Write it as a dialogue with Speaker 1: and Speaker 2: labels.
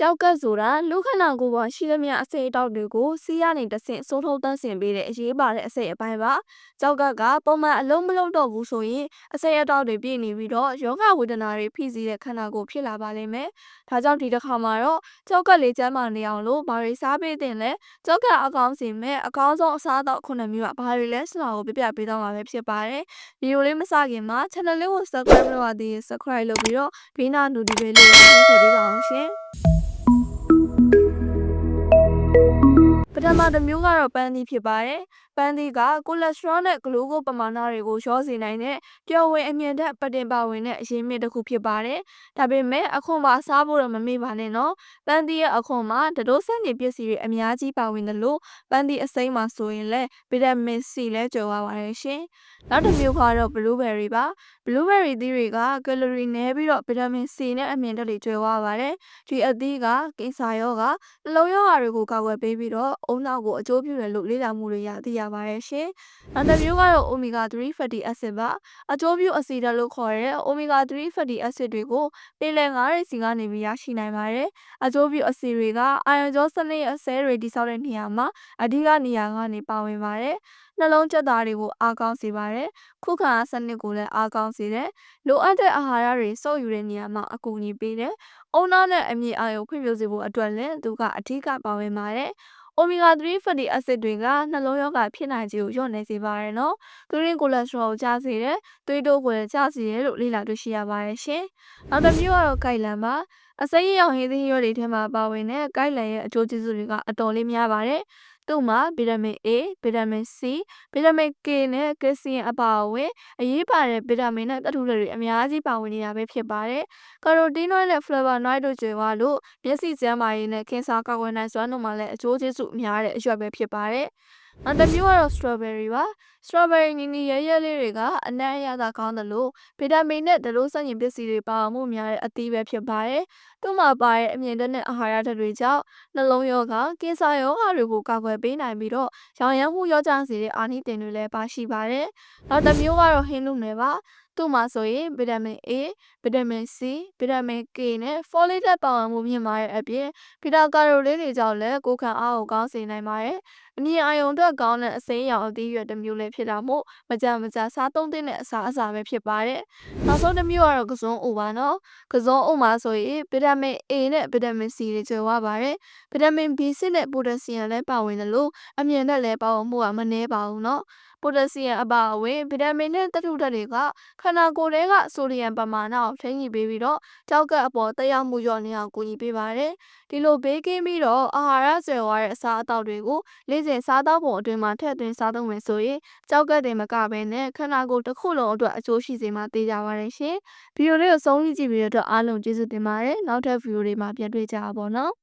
Speaker 1: ကြောက်ကတ်ဆိုတာလူခန္ဓာကိုယ်ပေါ်ရှိသမျှအစိတ်အတောက်တွေကိုစီးရနေတဆင့်စိုးထုတ်တန့်စင်ပေးတဲ့အရေးပါတဲ့အစိတ်အပိုင်းပါကြောက်ကတ်ကပုံမှန်အလုံးမလုံးတော့ဘူးဆိုရင်အစိတ်အတောက်တွေပြည့်နေပြီးတော့ယောဂဝေဒနာတွေဖိစီးတဲ့ခန္ဓာကိုယ်ဖြစ်လာပါလိမ့်မယ်ဒါကြောင့်ဒီတစ်ခါမှာတော့ကြောက်ကတ်လေးကျန်းမာနေအောင်လို့ဘာတွေစားပေးတင်လဲကြောက်ကတ်အကောင်းစီမဲ့အကောင်းဆုံးအစားအသောက်ခုနှစ်မျိုးကဘာတွေလဲဆိုတာကိုပြပြပေးသွားမှာပဲဖြစ်ပါတယ်ဗီဒီယိုလေးမစခင်မှာ channel လေးကို subscribe လုပ်ရသေးရင် subscribe လုပ်ပြီးတော့ဘေးနာ notification လေးကိုနှိပ်ထည့်ပေးပါအောင်ရှင် ပထမတစ်မျိုးကတော့ပန်းသီးဖြစ်ပါတယ်။ ပန်းသီးကကိုလက်စထရောနဲ့ဂလိုးကိုပမာဏတွေကိုလျှော့စေနိုင်တဲ့ပျော်ဝင်အမြင့်တဲ့ပတင်ပါဝင်တဲ့အရင်းမြစ်တစ်ခုဖြစ်ပါတယ်။ဒါပေမဲ့အခွန်ပါစားဖို့တော့မမေ့ပါနဲ့နော်။ပန်းသီးရဲ့အခွန်မှာတတိုးဆန့်ကျင်ပစ္စည်းတွေအများကြီးပါဝင်တယ်လို့ပန်းသီးအစိမ်းမှာဆိုရင်လည်းဗီတာမင် C လည်းကြွယ်ဝပါတယ်ရှင်။နောက်တစ်မျိုးကတော့ blueberry ပါ။ blueberry သီးတွေကကယ်လိုရီနည်းပြီးတော့ဗီတာမင် C နဲ့အမြင့်ဓာတ်တွေကြွယ်ဝပါတယ်။ဒီအသီးကကင်ဆာရောဂါနှလုံးရောဂါတွေကိုကာကွယ်ပေးပြီးတော့အုံနောက်ကိုအကျိုးပြုတယ်လို့လေ့လာမှုတွေရသိရပါတယ်ရှင်။နောက်တစ်မျိုးကတော့ omega 3 fatty acid ပါ။အကျိုးပြုအဆီဓာတ်လို့ခေါ်တဲ့ omega 3 fatty acid တွေကိုပင်လယ်ငါးတွေစီကနေပြီးရရှိနိုင်ပါတယ်။အကျိုးပြုအဆီတွေကအာရုံကြောစနစ်ရဲ့ဆဲတွေတိစောက်တဲ့နေရာမှာအဓိကနေရာကနေပါဝင်ပါတယ်။နှလုံးကျက်သားတွေကိုအားကောင်းစေပါတယ်။ခုခံအားစနစ်ကိုလည်းအားကောင်းစေတယ်။လိုအပ်တဲ့အာဟာရတွေစုပ်ယူတဲ့နေရာမှာအကူအညီပေးတယ်။အုံနောက်နဲ့အမြင့်အာရုံခွင့်ပြုစေဖို့အတွက်လည်းသူကအထူးကပါဝင်ပါတယ်။ omega 3 fatty acid တွေကနှလုံးရောဂါဖြစ်နိုင်ခြေကိုလျော့နေစေပါတယ်နော်။သူရင်းကိုလက်စထရောကိုကျစေတယ်။သွေးတိုးကိုလည်းကျစေတယ်လို့လေ့လာတွေ့ရှိရပါတယ်ရှင်။နောက်တစ်မျိုးကတော့ကိုက်လန်ပါ။အစိမ်းရောင်ဟင်းသီးရွက်တွေထဲမှာပါဝင်တဲ့ကိုက်လန်ရဲ့အကျိုးကျေးဇူးတွေကအတော်လေးများပါတယ်။ သူ့မှာဗီတာမင် A, ဗီတာမင် C, ဗီတာမင် K နဲ့ကယ်လ်ဆီယမ်အပါအဝင်အရေးပါတဲ့ဗီတာမင်နဲ့သတ္တုတွေအများကြီးပါဝင်နေတာပဲဖြစ်ပါတယ်။ကာရိုတင်းနွိုက်နဲ့ဖလာဗာနွိုက်တို့ကျွေးသွားလို့မျက်စိကျန်းမာရေးနဲ့ကင်ဆာကာကွယ်နိုင်စွမ်းတို့မှာလည်းအကျိုးကျေးဇူးများတဲ့အရွက်ပဲဖြစ်ပါတယ်။ နောက်တစ်မျိုးကတော့ strawberry ပါ strawberry နီနီရဲရဲလေးတွေကအနံ့အရသာကောင်းတယ်လို့ဗီတာမင်နဲ့ဒလို့ဆန့်ကျင်ပစ္စည်းတွေပါဝင်မှုများတဲ့အသီးပဲဖြစ်ပါတယ်။သူ့မှာပါတဲ့အမြင့်တဲ့အာဟာရဓာတ်တွေကြောင့်နှလုံးရောဂါကင်ဆာရောဂါတွေကိုကာကွယ်ပေးနိုင်ပြီးတော့ရောင်ရမ်းမှုရောကြစေတဲ့အာနိသင်တွေလည်းပါရှိပါတယ်။နောက်တစ်မျိုးကတော့ဟင်းလူနယ်ပါ သူ့မှာဆိုရင်ဗီတာမင် A ဗီတာမင် C ဗီတာမင် K နဲ့ folate ဓာတ်ပါဝင်မှုမြင့်မားတဲ့အပြင်ဗီတာကာရိုလေးတွေကြောင့်လည်းကိုယ်ခံအားကိုကောင်းစေနိုင်ပါတယ်။အမြင်အာရုံအတွက်ကောင်းတဲ့အစိမ်းရောင်အသီးရွက်တစ်မျိုးလည်းဖြစ်တာမို့မကြမကြစားသုံးသင့်တဲ့အစားအစာပဲဖြစ်ပါတယ်။နောက်ဆုံးတစ်မျိုးကတော့ကစွန်းအိုပါနော်။ကစွန်းအိုမှာဆိုရင်ဗီတာမင် A နဲ့ဗီတာမင် C တွေကျွေးဝပါတယ်။ဗီတာမင် B6 နဲ့ပိုတက်ဆီယမ်လည်းပါဝင်တယ်လို့အမြင်နဲ့လည်းပါဝင်မှုကမနည်းပါဘူးနော်။ ပိုတက်ဆီယမ်အပါအဝင်ဗီတာမင်နဲ့သတ္တုဓာတ်တွေကခန္ဓာကိုယ်ထဲကဆိုဒီယမ်ပမာဏကိုထိန်းညှိပေးပြီးတော့ကြောက်ကပ်အပေါ်တက်ရောက်မှုလျော့နေအောင်ကူညီပေးပါတယ်။ဒီလိုဘေးကင်းပြီးတော့အာဟာရဆွဲဝါတဲ့အစားအသောက်တွေကိုနေ့စဉ်စားသောက်ပုံအတွင်းမှာထည့်သွင်းစားသုံးမယ်ဆိုရင်ကြောက်ကပ်တွေမကဘဲနဲ့ခန္ဓာကိုယ်တစ်ခုလုံးအတွက်အကျိုးရှိစေမှာသိကြပါရရှင်။ဗီဒီယိုလေးကိုဆုံးဖြတ်ကြည့်ပြီးတော့အားလုံးကျေးဇူးတင်ပါတယ်။နောက်ထပ်ဗီဒီယိုတွေမှာပြန်တွေ့ကြပါပေါ့နော်။